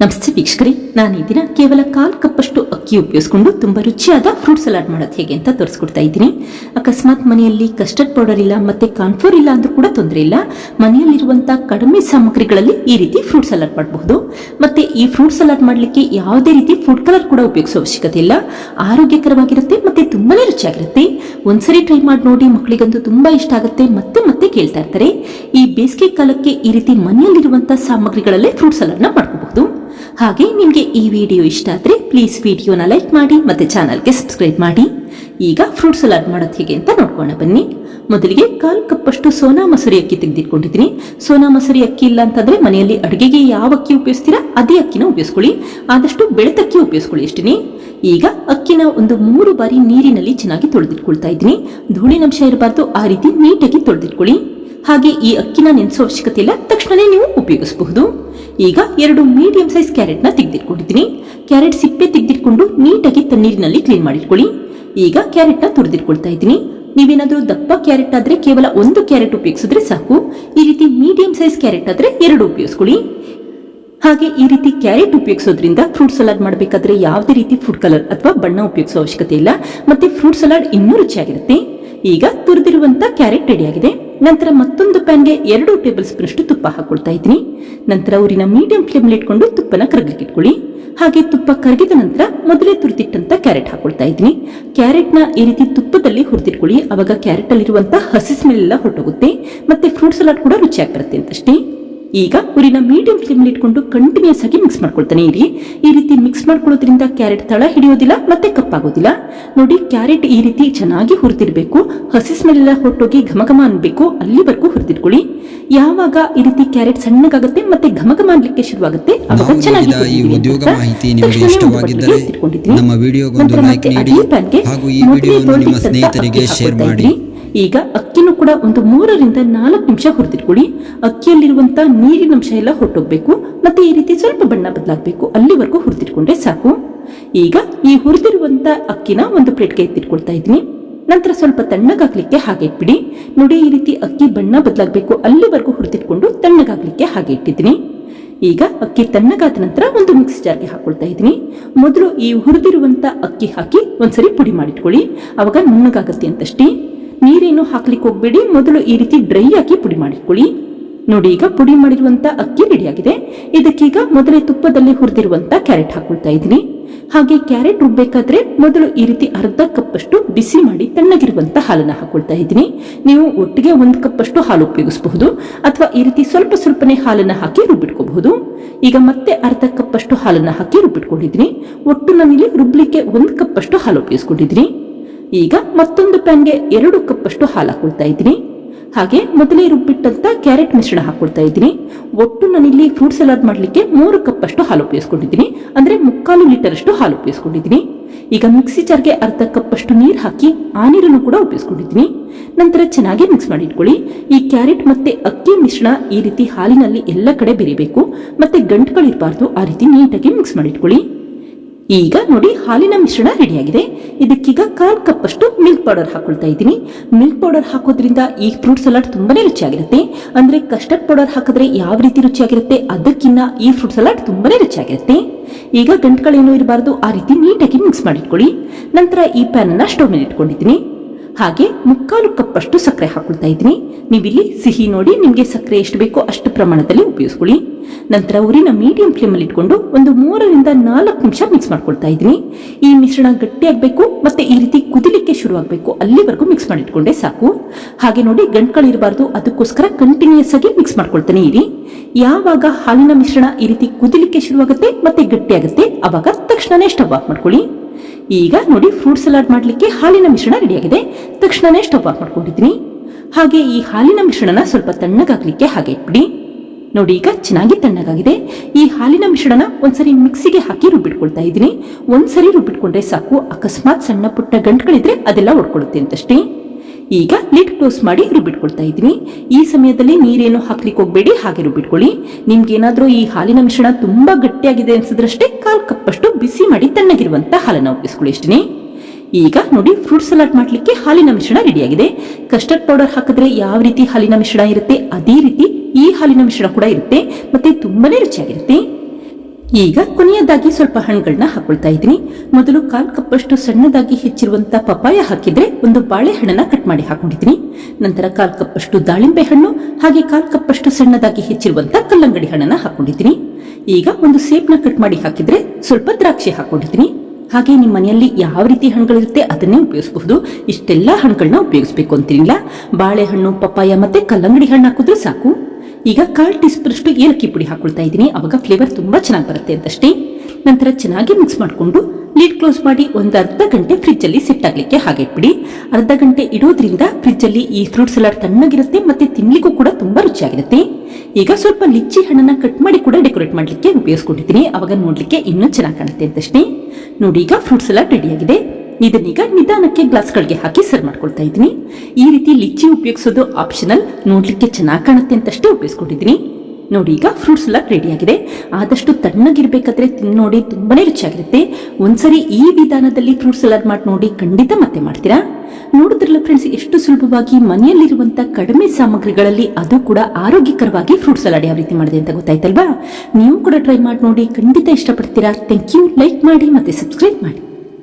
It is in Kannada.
ನಮಸ್ತೆ ವೀಕ್ಷಕರಿ, ನಾನು ಈ ದಿನ ಕೇವಲ ಕಾಲು ಕಪ್ಪಷ್ಟು ಅಕ್ಕಿ ಉಪಯೋಗಿಸ್ಕೊಂಡು ತುಂಬಾ ರುಚಿಯಾದ ಫ್ರೂಟ್ ಸಲಾಡ್ ಮಾಡೋದು ಹೇಗೆ ಅಂತ ತೋರಿಸ್ಕೊಡ್ತಾ ಇದ್ದೀನಿ. ಅಕಸ್ಮಾತ್ ಮನೆಯಲ್ಲಿ ಕಸ್ಟರ್ಡ್ ಪೌಡರ್ ಇಲ್ಲ ಮತ್ತೆ ಕಾನ್ಫ್ಲೋರ್ ಇಲ್ಲ ಅಂದ್ರೂ ಕೂಡ ತೊಂದರೆ ಇಲ್ಲ. ಮನೆಯಲ್ಲಿರುವಂತಹ ಕಡಿಮೆ ಸಾಮಗ್ರಿಗಳಲ್ಲಿ ಈ ರೀತಿ ಫ್ರೂಟ್ ಸಲಾಡ್ ಮಾಡಬಹುದು. ಮತ್ತೆ ಈ ಫ್ರೂಟ್ ಸಲಾಡ್ ಮಾಡಲಿಕ್ಕೆ ಯಾವುದೇ ರೀತಿ ಫುಡ್ ಕಲರ್ ಕೂಡ ಉಪಯೋಗಿಸೋ ಅವಶ್ಯಕತೆ ಇಲ್ಲ. ಆರೋಗ್ಯಕರವಾಗಿರುತ್ತೆ ಮತ್ತೆ ತುಂಬಾನೇ ರುಚಿಯಾಗಿರುತ್ತೆ. ಒಂದ್ಸರಿ ಟ್ರೈ ಮಾಡಿ ನೋಡಿ ಮಕ್ಕಳಿಗಂತೂ ತುಂಬಾ ಇಷ್ಟ ಆಗುತ್ತೆ. ಮತ್ತೆ ಕೇಳ್ತಾ ಇರ್ತಾರೆ, ಈ ಬೇಸಿಗೆ ಕಾಲಕ್ಕೆ ಈ ರೀತಿ ಮನೆಯಲ್ಲಿರುವಂತಹ ಸಾಮಗ್ರಿಗಳಲ್ಲೇ ಫ್ರೂಟ್ ಸಲಾಡ್ನ ಮಾಡ್ಕೋಬಹುದು. ಹಾಗೆ ನಿಮಗೆ ಈ ವಿಡಿಯೋ ಇಷ್ಟ ಆದ್ರೆ ಪ್ಲೀಸ್ ವಿಡಿಯೋನ ಲೈಕ್ ಮಾಡಿ, ಮತ್ತೆ ಚಾನಲ್ಗೆ ಸಬ್ಸ್ಕ್ರೈಬ್ ಮಾಡಿ. ಈಗ ಫ್ರೂಟ್ ಸಲಾಡ್ ಮಾಡೋದು ಹೇಗೆ ಅಂತ ನೋಡ್ಕೋಣ ಬನ್ನಿ. ಮೊದಲಿಗೆ ಕಾಲು ಕಪ್ಪಷ್ಟು ಸೋನಾ ಮಸೂರಿ ಅಕ್ಕಿ ತೆಗೆದಿಟ್ಕೊಂಡಿದ್ದೀನಿ. ಸೋನಾ ಮಸೂರಿ ಅಕ್ಕಿ ಇಲ್ಲ ಅಂತಂದ್ರೆ ಮನೆಯಲ್ಲಿ ಅಡುಗೆಗೆ ಯಾವ ಅಕ್ಕಿ ಉಪಯೋಗಿಸ್ತೀರಾ, ಅದೇ ಅಕ್ಕಿನ ಉಪಯೋಗಿಸ್ಕೊಳ್ಳಿ. ಆದಷ್ಟು ಬೆಳೆತಕ್ಕಿ ಉಪಯೋಗಿಸ್ಕೊಳ್ಳಿ ಇಷ್ಟಿನಿ ಈಗ ಅಕ್ಕಿನ ಒಂದು ಮೂರು ಬಾರಿ ನೀರಿನಲ್ಲಿ ಚೆನ್ನಾಗಿ ತೊಳೆದಿಟ್ಕೊಳ್ತಾ ಇದ್ದೀನಿ. ಧೂಳಿನಂಶ ಇರಬಾರ್ದು, ಆ ರೀತಿ ನೀಟಾಗಿ ತೊಳೆದಿಟ್ಕೊಳ್ಳಿ. ಹಾಗೆ ಈ ಅಕ್ಕಿನ ನೆನೆಸೋ ಅವಶ್ಯಕತೆ ಇಲ್ಲ ತಕ್ಷಣನೇ ನೀವು ಉಪಯೋಗಿಸಬಹುದು. ಈಗ ಎರಡು ಮೀಡಿಯಂ ಸೈಜ್ ಕ್ಯಾರೆಟ್ನ ತೆಗೆದಿಟ್ಕೊಂಡಿದ್ದೀನಿ. ಕ್ಯಾರೆಟ್ ಸಿಪ್ಪೆ ತೆಗೆದಿಟ್ಕೊಂಡು ನೀಟಾಗಿ ತಣ್ಣೀರಿನಲ್ಲಿ ಕ್ಲೀನ್ ಮಾಡಿಟ್ಕೊಳ್ಳಿ. ಈಗ ಕ್ಯಾರೆಟ್ನ ತುರಿದಿಟ್ಕೊಳ್ತಾ ಇದ್ದೀನಿ. ನೀವೇನಾದರೂ ದಪ್ಪ ಕ್ಯಾರೆಟ್ ಆದ್ರೆ ಕೇವಲ ಒಂದು ಕ್ಯಾರೆಟ್ ಉಪಯೋಗಿಸಿದ್ರೆ ಸಾಕು. ಈ ರೀತಿ ಮೀಡಿಯಂ ಸೈಜ್ ಕ್ಯಾರೆಟ್ ಆದ್ರೆ ಎರಡು ಉಪಯೋಗಿಸ್ಕೊಳ್ಳಿ. ಹಾಗೆ ಈ ರೀತಿ ಕ್ಯಾರೆಟ್ ಉಪಯೋಗಿಸೋದ್ರಿಂದ ಫ್ರೂಟ್ ಸಲಾಡ್ ಮಾಡಬೇಕಾದ್ರೆ ಯಾವುದೇ ರೀತಿ ಫುಡ್ ಕಲರ್ ಅಥವಾ ಬಣ್ಣ ಉಪಯೋಗಿಸೋ ಅವಶ್ಯಕತೆ ಇಲ್ಲ. ಮತ್ತೆ ಫ್ರೂಟ್ ಸಲಾಡ್ ಇನ್ನೂ ರುಚಿಯಾಗಿರುತ್ತೆ. ಈಗ ತುರಿದಿರುವಂತ ಕ್ಯಾರೆಟ್ ರೆಡಿಯಾಗಿದೆ ನಂತರ ಮತ್ತೊಂದು ಪ್ಯಾನ್ಗೆ ಎರಡು ಟೇಬಲ್ ಸ್ಪೂನ್ ತುಪ್ಪ ಹಾಕೊಳ್ತಾ ಇದ್ದೀನಿ. ನಂತರ ಊರಿನ ಮೀಡಿಯಂ ಫ್ಲೇಮ್ ಇಟ್ಕೊಂಡು ತುಪ್ಪನ ಕರಗಲಿಕ್ಕೆ ಇಟ್ಕೊಳ್ಳಿ. ಹಾಗೆ ತುಪ್ಪ ಕರಗಿದ ನಂತರ ಮೊದಲೇ ತುರಿದಿಟ್ಟಂತ ಕ್ಯಾರೆಟ್ ಹಾಕೊಳ್ತಾ ಇದ್ದೀನಿ. ಕ್ಯಾರೆಟ್ನ ಈ ರೀತಿ ತುಪ್ಪದಲ್ಲಿ ಹುರಿದಿಟ್ಕೊಳ್ಳಿ. ಅವಾಗ ಕ್ಯಾರೆಟ್ ಅಲ್ಲಿರುವಂತಹ ಹಸಿ ಸ್ಮೆಲ್ ಎಲ್ಲ ಹೊರಟೋಗುತ್ತೆ. ಮತ್ತೆ ಫ್ರೂಟ್ ಸಲಾಡ್ ಕೂಡ ರುಚಿಯಾಗಿ ಬರುತ್ತೆ ಅಂತಷ್ಟೇ. ಈಗ ಉರಿನ ಮೀಡಿಯಂ ಫ್ಲೇಮ್ ಇಟ್ಕೊಂಡು ಕಂಟಿನ್ಯೂಸ್ ಆಗಿ ಮಿಕ್ಸ್ ಮಾಡ್ಕೊಳ್ತಾನೆ ಇರಿ. ಈ ರೀತಿ ಮಿಕ್ಸ್ ಮಾಡ್ಕೊಳ್ಳೋದ್ರಿಂದ ಕ್ಯಾರೆಟ್ ತಳ ಹಿಡಿಯೋದಿಲ್ಲ ಮತ್ತೆ ಕಪ್ಪಾಗೋದಿಲ್ಲ. ನೋಡಿ ಕ್ಯಾರೆಟ್ ಈ ರೀತಿ ಚೆನ್ನಾಗಿ ಹುರಿದಿರ್ಬೇಕು. ಹಸಿ ಸ್ಮೆಲ್ ಎಲ್ಲ ಹೊರಟೋಗಿ ಘಮಘಮ ಅನ್ಬೇಕು. ಅಲ್ಲಿವರೆಗೂ ಹುರಿದಿಟ್ಕೊಳ್ಳಿ. ಯಾವಾಗ ಈ ರೀತಿ ಕ್ಯಾರೆಟ್ ಸಣ್ಣಗಾಗುತ್ತೆ ಮತ್ತೆ ಘಮಘಮ ಅನ್ಲಿಕ್ಕೆ ಶುರುವಾಗುತ್ತೆ ಅವಾಗ ಚೆನ್ನಾಗಿ. ನಮ್ಮ ವಿಡಿಯೋಗೊಂದು ಲೈಕ್ ನೀಡಿ ಹಾಗೂ ಈ ವಿಡಿಯೋವನ್ನು ನಿಮ್ಮ ಸ್ನೇಹಿತರಿಗೆ ಶೇರ್ ಮಾಡಿ. ಈಗ ಅಕ್ಕಿನೂ ಕೂಡ ಒಂದು ಮೂರರಿಂದ ನಾಲ್ಕು ನಿಮಿಷ ಹುರಿದಿಟ್ಕೊಳ್ಳಿ. ಅಕ್ಕಿಯಲ್ಲಿರುವಂತ ನೀರಿನಂಶ ಎಲ್ಲ ಹೊರಟೋಗ್ಬೇಕು. ಮತ್ತೆ ಈ ರೀತಿ ಸ್ವಲ್ಪ ಬಣ್ಣ ಬದಲಾಗಬೇಕು. ಅಲ್ಲಿವರೆಗೂ ಹುರಿದಿಟ್ಕೊಂಡ್ರೆ ಸಾಕು. ಈಗ ಈ ಹುರಿದಿರುವಂತ ಅಕ್ಕಿನ ಒಂದು ಪ್ಲೇಟ್ಗೆ ಎತ್ತಿಟ್ಕೊಳ್ತಾ ಇದ್ದೀನಿ. ನಂತರ ಸ್ವಲ್ಪ ತಣ್ಣಗಾಗ್ಲಿಕ್ಕೆ ಹಾಗೆ ಇಟ್ಬಿಡಿ. ನೋಡಿ ಈ ರೀತಿ ಅಕ್ಕಿ ಬಣ್ಣ ಬದಲಾಗಬೇಕು. ಅಲ್ಲಿವರೆಗೂ ಹುರಿದಿಟ್ಕೊಂಡು ತಣ್ಣಗಾಗ್ಲಿಕ್ಕೆ ಹಾಗೆ ಇಟ್ಟಿದ್ದೀನಿ. ಈಗ ಅಕ್ಕಿ ತಣ್ಣಗಾದ ನಂತರ ಒಂದು ಮಿಕ್ಸ್ ಜಾರ್ಗೆ ಹಾಕೊಳ್ತಾ ಇದ್ದೀನಿ. ಮೊದಲು ಈ ಹುರಿದಿರುವಂತ ಅಕ್ಕಿ ಹಾಕಿ ಒಂದ್ಸರಿ ಪುಡಿ ಮಾಡಿಟ್ಕೊಳ್ಳಿ. ಅವಾಗ ನುಣ್ಣಗಾಗತ್ತೆ ಅಂತಷ್ಟೇ. ನೀರೇನು ಹಾಕ್ಲಿಕ್ಕೆ ಹೋಗ್ಬೇಡಿ, ಮೊದಲು ಈ ರೀತಿ ಡ್ರೈ ಆಗಿ ಪುಡಿ ಮಾಡಿಕೊಳ್ಳಿ. ನೋಡಿ, ಈಗ ಪುಡಿ ಮಾಡಿರುವಂತ ಅಕ್ಕಿ ರೆಡಿಯಾಗಿದೆ. ಇದಕ್ಕೀಗ ಮೊದಲೇ ತುಪ್ಪದಲ್ಲಿ ಹುರಿದಿರುವಂತ ಕ್ಯಾರೆಟ್ ಹಾಕೊಳ್ತಾ ಇದ್ದೀನಿ. ಹಾಗೆ ಕ್ಯಾರೆಟ್ ರುಬ್ಬೇಕಾದ್ರೆ ಮೊದಲು ಈ ರೀತಿ ಅರ್ಧ ಕಪ್ಪಷ್ಟು ಬಿಸಿ ಮಾಡಿ ತಣ್ಣಗಿರುವಂತ ಹಾಲನ್ನ ಹಾಕೊಳ್ತಾ ಇದ್ದೀನಿ. ನೀವು ಒಟ್ಟಿಗೆ ಒಂದು ಕಪ್ಪಷ್ಟು ಹಾಲು ಉಪಯೋಗಿಸಬಹುದು, ಅಥವಾ ಈ ರೀತಿ ಸ್ವಲ್ಪ ಸ್ವಲ್ಪನೇ ಹಾಲನ್ನ ಹಾಕಿ ರುಬ್ಬಿಟ್ಕೋಬಹುದು. ಈಗ ಮತ್ತೆ ಅರ್ಧ ಕಪ್ಪಷ್ಟು ಹಾಲನ್ನ ಹಾಕಿ ರುಬ್ಬಿಟ್ಕೊಂಡಿದ್ದೀನಿ. ಒಟ್ಟು ನಾನಿಲ್ಲಿ ರುಬ್ಲಿಕ್ಕೆ ಒಂದು ಕಪ್ಪಷ್ಟು ಹಾಲು ಉಪಯೋಗಿಸ್ಕೊಂಡಿದ್ದೀನಿ. ಈಗ ಮತ್ತೊಂದು ಪ್ಯಾನ್ಗೆ ಎರಡು ಕಪ್ಪಷ್ಟು ಹಾಲು ಹಾಕೊಳ್ತಾ ಇದ್ದೀನಿ. ಹಾಗೆ ಮೊದಲೇ ರುಬ್ಬಿಟ್ಟಂತ ಕ್ಯಾರೆಟ್ ಮಿಶ್ರಣ ಹಾಕೊಳ್ತಾ ಇದ್ದೀನಿ. ಒಟ್ಟು ನಾನಿಲ್ಲಿ ಫ್ರೂಟ್ ಸಲಾಡ್ ಮಾಡಲಿಕ್ಕೆ ಮೂರು ಕಪ್ಪಷ್ಟು ಹಾಲು ಉಪಯೋಗಿಸ್ಕೊಂಡಿದ್ದೀನಿ. ಅಂದ್ರೆ ಮುಕ್ಕಾಲು ಲೀಟರ್ ಅಷ್ಟು ಹಾಲು ಉಪಯೋಗಿಸ್ಕೊಂಡಿದ್ದೀನಿ. ಈಗ ಮಿಕ್ಸಿ ಜಾರ್ಗೆ ಅರ್ಧ ಕಪ್ಪಷ್ಟು ನೀರು ಹಾಕಿ ಆ ನೀರನ್ನು ಕೂಡ ಉಪಯೋಗಿಸ್ಕೊಂಡಿದ್ದೀನಿ. ನಂತರ ಚೆನ್ನಾಗಿ ಮಿಕ್ಸ್ ಮಾಡಿ ಇಟ್ಕೊಳ್ಳಿ. ಈ ಕ್ಯಾರೆಟ್ ಮತ್ತೆ ಅಕ್ಕಿ ಮಿಶ್ರಣ ಈ ರೀತಿ ಹಾಲಿನಲ್ಲಿ ಎಲ್ಲ ಕಡೆ ಬೆರಿಬೇಕು. ಮತ್ತೆ ಗಂಟುಗಳಿರಬಾರ್ದು, ಆ ರೀತಿ ನೀಟಾಗಿ ಮಿಕ್ಸ್ ಮಾಡಿ ಇಟ್ಕೊಳ್ಳಿ. ಈಗ ನೋಡಿ ಹಾಲಿನ ಮಿಶ್ರಣ ರೆಡಿಯಾಗಿದೆ. ಇದಕ್ಕೀಗ ಕಾಲ್ ಕಪ್ ಅಷ್ಟು ಮಿಲ್ಕ್ ಪೌಡರ್ ಹಾಕೊಳ್ತಾ ಇದ್ದೀನಿ. ಮಿಲ್ಕ್ ಪೌಡರ್ ಹಾಕೋದ್ರಿಂದ ಈ ಫ್ರೂಟ್ ಸಲಾಡ್ ತುಂಬಾನೇ ರುಚಿಯಾಗಿರುತ್ತೆ. ಅಂದ್ರೆ ಕಸ್ಟರ್ಡ್ ಪೌಡರ್ ಹಾಕಿದ್ರೆ ಯಾವ ರೀತಿ ರುಚಿಯಾಗಿರುತ್ತೆ ಅದಕ್ಕಿಂತ ಈ ಫ್ರೂಟ್ ಸಲಾಡ್ ತುಂಬಾನೇ ರುಚಿಯಾಗಿರುತ್ತೆ. ಈಗ ಗಂಟುಗಳೇನು ಇರಬಾರ್ದು, ಆ ರೀತಿ ನೀಟಾಗಿ ಮಿಕ್ಸ್ ಮಾಡಿಟ್ಕೊಳ್ಳಿ. ನಂತರ ಈ ಪ್ಯಾನ್ ಅನ್ನ ಸ್ಟವ್ ಮೇಲೆ ಇಟ್ಕೊಂಡಿದ್ದೀನಿ. ಹಾಗೆ ಮುಕ್ಕಾಲು ಕಪ್ ಅಷ್ಟು ಸಕ್ಕರೆ ಹಾಕೊಳ್ತಾ ಇದ್ದೀನಿ. ನೀವಿಲ್ಲಿ ಸಿಹಿ ನೋಡಿ ನಿಮಗೆ ಸಕ್ಕರೆ ಎಷ್ಟು ಬೇಕೋ ಅಷ್ಟು ಪ್ರಮಾಣದಲ್ಲಿ ಉಪಯೋಗಿಸ್ಕೊಳ್ಳಿ. ನಂತರ ಉರಿನ ಮೀಡಿಯಂ ಫ್ಲೇಮ್ ಅಲ್ಲಿ ಇಟ್ಕೊಂಡು ಒಂದು ಮೂರರಿಂದ ನಾಲ್ಕು ನಿಮಿಷ ಮಿಕ್ಸ್ ಮಾಡ್ಕೊಳ್ತಾ ಇದ್ದೀನಿ. ಈ ಮಿಶ್ರಣ ಗಟ್ಟಿಯಾಗಬೇಕು ಮತ್ತೆ ಈ ರೀತಿ ಕುದಿಲಿಕ್ಕೆ ಶುರುವಾಗಬೇಕು. ಅಲ್ಲಿವರೆಗೂ ಮಿಕ್ಸ್ ಮಾಡಿಟ್ಕೊಂಡೆ ಸಾಕು. ಹಾಗೆ ನೋಡಿ ಗಂಟ್ಗಳಿರಬಾರ್ದು ಅದಕ್ಕೋಸ್ಕರ ಕಂಟಿನ್ಯೂಸ್ ಆಗಿ ಮಿಕ್ಸ್ ಮಾಡ್ಕೊಳ್ತಾನೆ ಇರಿ. ಯಾವಾಗ ಹಾಲಿನ ಮಿಶ್ರಣ ಈ ರೀತಿ ಕುದಿಲಿಕ್ಕೆ ಶುರುವಾಗುತ್ತೆ ಮತ್ತೆ ಗಟ್ಟಿಯಾಗುತ್ತೆ ಆವಾಗ ತಕ್ಷಣನೇ ಸ್ಟವ್ ಆಫ್ ಮಾಡ್ಕೊಳ್ಳಿ. ಈಗ ನೋಡಿ ಫ್ರೂಟ್ ಸಲಾಡ್ ಮಾಡಲಿಕ್ಕೆ ಹಾಲಿನ ಮಿಶ್ರಣ ರೆಡಿಯಾಗಿದೆ. ತಕ್ಷಣನೇ ಸ್ಟವ್ ಆಫ್ ಮಾಡ್ಕೊಂಡಿದ್ದೀನಿ. ಹಾಗೆ ಈ ಹಾಲಿನ ಮಿಶ್ರಣನ ಸ್ವಲ್ಪ ತಣ್ಣಗಾಗ್ಲಿಕ್ಕೆ ಹಾಗೆ ಇಟ್ಬಿಡಿ. ನೋಡಿ, ಈಗ ಚೆನ್ನಾಗಿ ತಣ್ಣಗಾಗಿದೆ. ಈ ಹಾಲಿನ ಮಿಶ್ರಣನ ಒಂದ್ಸರಿ ಮಿಕ್ಸಿಗೆ ಹಾಕಿ ರುಬ್ಬಿಟ್ಕೊಳ್ತಾ ಇದ್ದೀನಿ. ಒಂದ್ಸರಿ ರುಬ್ಬಿಟ್ಕೊಂಡ್ರೆ ಸಾಕು. ಅಕಸ್ಮಾತ್ ಸಣ್ಣ ಪುಟ್ಟ ಗಂಟುಗಳಿದ್ರೆ ಅದೆಲ್ಲ ಹೊಡ್ಕೊಳ್ಳುತ್ತೆ ಅಂತಷ್ಟೇ. ಈಗ ಲಿಡ್ ಕ್ಲೋಸ್ ಮಾಡಿ ರುಬ್ಬಿಟ್ಕೊಳ್ತಾ ಇದ್ದೀನಿ. ಈ ಸಮಯದಲ್ಲಿ ನೀರೇನು ಹಾಕ್ಲಿಕ್ಕೆ ಹೋಗ್ಬೇಡಿ, ಹಾಗೆ ರುಬ್ಬಿಟ್ಕೊಳ್ಳಿ. ನಿಮ್ಗೆ ಏನಾದ್ರೂ ಈ ಹಾಲಿನ ಮಿಶ್ರಣ ತುಂಬಾ ಗಟ್ಟಿಯಾಗಿದೆ ಅನ್ಸಿದ್ರಷ್ಟೇ ಕಾಲ್ ಕಪ್ಪಷ್ಟು ಬಿಸಿ ಮಾಡಿ ತಣ್ಣಗಿರುವಂತ ಹಾಲನ್ನ ಉಪಯೋಗಿಸ್ಕೊಳ್ಳಿ ಅಷ್ಟೇ ಈಗ ನೋಡಿ, ಫ್ರೂಟ್ ಸಲಾಡ್ ಮಾಡ್ಲಿಕ್ಕೆ ಹಾಲಿನ ಮಿಶ್ರಣ ರೆಡಿಯಾಗಿದೆ. ಕಸ್ಟರ್ಡ್ ಪೌಡರ್ ಹಾಕಿದ್ರೆ ಯಾವ ರೀತಿ ಹಾಲಿನ ಮಿಶ್ರಣ ಇರುತ್ತೆ, ಅದೇ ರೀತಿ ಹಾಲಿನ ಮಿಶ್ರಣ ಕೂಡ ಇರುತ್ತೆ, ಮತ್ತೆ ತುಂಬಾನೇ ರುಚಿಯಾಗಿರುತ್ತೆ. ಈಗ ಕೊನೆಯದಾಗಿ ಸ್ವಲ್ಪ ಹಣ್ಣುಗಳನ್ನ ಹಾಕೊಳ್ತಾ ಇದ್ದೀನಿ. ಮೊದಲು ಕಾಲ್ ಕಪ್ಪಷ್ಟು ಸಣ್ಣದಾಗಿ ಹೆಚ್ಚಿರುವಂತ ಪಪಾಯ ಹಾಕಿದ್ರೆ ಒಂದು ಬಾಳೆಹಣ್ಣನ್ನ ಕಟ್ ಮಾಡಿ ಹಾಕೊಂಡಿದ್ದೀನಿ. ನಂತರ ಕಾಲ್ ಕಪ್ಪಷ್ಟು ದಾಳಿಂಬೆ ಹಣ್ಣು, ಹಾಗೆ ಕಾಲ್ ಕಪ್ಪಷ್ಟು ಸಣ್ಣದಾಗಿ ಹೆಚ್ಚಿರುವಂತ ಕಲ್ಲಂಗಡಿ ಹಣ್ಣನ್ನ ಹಾಕೊಂಡಿದ್ದೀನಿ. ಈಗ ಒಂದು ಸೇಬ್ನ ಕಟ್ ಮಾಡಿ ಹಾಕಿದ್ರೆ ಸ್ವಲ್ಪ ದ್ರಾಕ್ಷಿ ಹಾಕೊಂಡಿದ್ದೀನಿ. ಹಾಗೆ ನಿಮ್ಮ ಮನೆಯಲ್ಲಿ ಯಾವ ರೀತಿ ಹಣ್ಣುಗಳಿರುತ್ತೆ ಅದನ್ನೇ ಉಪಯೋಗಿಸಬಹುದು. ಇಷ್ಟೆಲ್ಲ ಹಣ್ಣುಗಳನ್ನ ಉಪಯೋಗಿಸಬೇಕು ಅಂತಿರಲಿಲ್ಲ ಬಾಳೆಹಣ್ಣು, ಪಪ್ಪಾಯ ಮತ್ತೆ ಕಲ್ಲಂಗಡಿ ಹಣ್ಣು ಹಾಕಿದ್ರೆ ಸಾಕು. ಈಗ ಕಾಲ್ ಟೀ ಸ್ಪೂನ್ ಅಷ್ಟು ಏಲಕ್ಕಿ ಪುಡಿ ಹಾಕೊಳ್ತಾ ಇದ್ದೀನಿ. ಅವಾಗ ಫ್ಲೇವರ್ ತುಂಬ ಚೆನ್ನಾಗಿ ಬರುತ್ತೆ ಅಂತಷ್ಟೇ. ನಂತರ ಚೆನ್ನಾಗಿ ಮಿಕ್ಸ್ ಮಾಡಿಕೊಂಡು ಲೀಡ್ ಕ್ಲೋಸ್ ಮಾಡಿ ಒಂದು ಅರ್ಧ ಗಂಟೆ ಫ್ರಿಜ್ ಅಲ್ಲಿ ಸೆಟ್ ಆಗಲಿಕ್ಕೆ ಹಾಗೆ ಇಟ್ಬಿಡಿ. ಅರ್ಧ ಗಂಟೆ ಇಡೋದ್ರಿಂದ ಫ್ರಿಜ್ ಅಲ್ಲಿ ಈ ಫ್ರೂಟ್ ಸಲಾಡ್ ತಣ್ಣಗಿರುತ್ತೆ ಮತ್ತೆ ತಿನ್ಲಿಕ್ಕೂ ಕೂಡ ತುಂಬಾ ರುಚಿಯಾಗಿರುತ್ತೆ. ಈಗ ಸ್ವಲ್ಪ ಲಿಚ್ಚಿ ಹಣ್ಣನ್ನ ಕಟ್ ಮಾಡಿ ಕೂಡ ಡೆಕೋರೇಟ್ ಮಾಡಲಿಕ್ಕೆ ಉಪಯೋಗಿಸ್ಕೊಂಡಿದ್ದೀನಿ. ಅವಾಗ ನೋಡ್ಲಿಕ್ಕೆ ಇನ್ನೂ ಚೆನ್ನಾಗಿ ಕಾಣುತ್ತೆ ಅಂತಷ್ಟೇ. ನೋಡಿ ಈಗ ಫ್ರೂಟ್ ಸಲಾಡ್ ರೆಡಿಯಾಗಿದೆ ಇದನ್ನೀಗ ನಿಧಾನಕ್ಕೆ ಗ್ಲಾಸ್ಗಳಿಗೆ ಹಾಕಿ ಸರ್ವ್ ಮಾಡ್ಕೊಳ್ತಾ ಇದ್ದೀನಿ. ಈ ರೀತಿ ಲಿಚ್ಚಿ ಉಪಯೋಗಿಸೋದು ಆಪ್ಷನಲ್. ನೋಡ್ಲಿಕ್ಕೆ ಚೆನ್ನಾಗಿ ಕಾಣುತ್ತೆ ಅಂತಷ್ಟೇ ಉಪಯೋಗಿಸ್ಕೊಂಡಿದ್ದೀನಿ. ನೋಡಿ, ಈಗ ಫ್ರೂಟ್ಸ್ ಎಲ್ಲ ರೆಡಿ ಆಗಿದೆ. ಆದಷ್ಟು ತಣ್ಣಗಿರ್ಬೇಕಾದ್ರೆ ತಿನ್ ನೋಡಿ ತುಂಬಾನೇ ರುಚಿಯಾಗಿರುತ್ತೆ. ಒಂದ್ಸರಿ ಈ ವಿಧಾನದಲ್ಲಿ ಫ್ರೂಟ್ಸ್ ಸಲಾಡ್ ಮಾಡಿ ನೋಡಿ ಖಂಡಿತ ಮತ್ತೆ ಮಾಡ್ತೀರಾ? ನೋಡಿದ್ರಲ್ಲ ಫ್ರೆಂಡ್ಸ್, ಎಷ್ಟು ಸುಲಭವಾಗಿ ಮನೆಯಲ್ಲಿರುವಂತ ಕಡಿಮೆ ಸಾಮಗ್ರಿಗಳಲ್ಲಿ ಅದು ಕೂಡ ಆರೋಗ್ಯಕರವಾಗಿ ಫ್ರೂಟ್ ಸಲಾಡ್ ಯಾವ ರೀತಿ ಮಾಡಿದೆ ಅಂತ ಗೊತ್ತಾಯ್ತಲ್ವಾ? ನೀವು ಕೂಡ ಟ್ರೈ ಮಾಡಿ ನೋಡಿ, ಖಂಡಿತ ಇಷ್ಟಪಡ್ತೀರಾ? Thank you. ಲೈಕ್ ಮಾಡಿ ಮತ್ತೆ ಸಬ್ಸ್ಕ್ರೈಬ್ ಮಾಡಿ.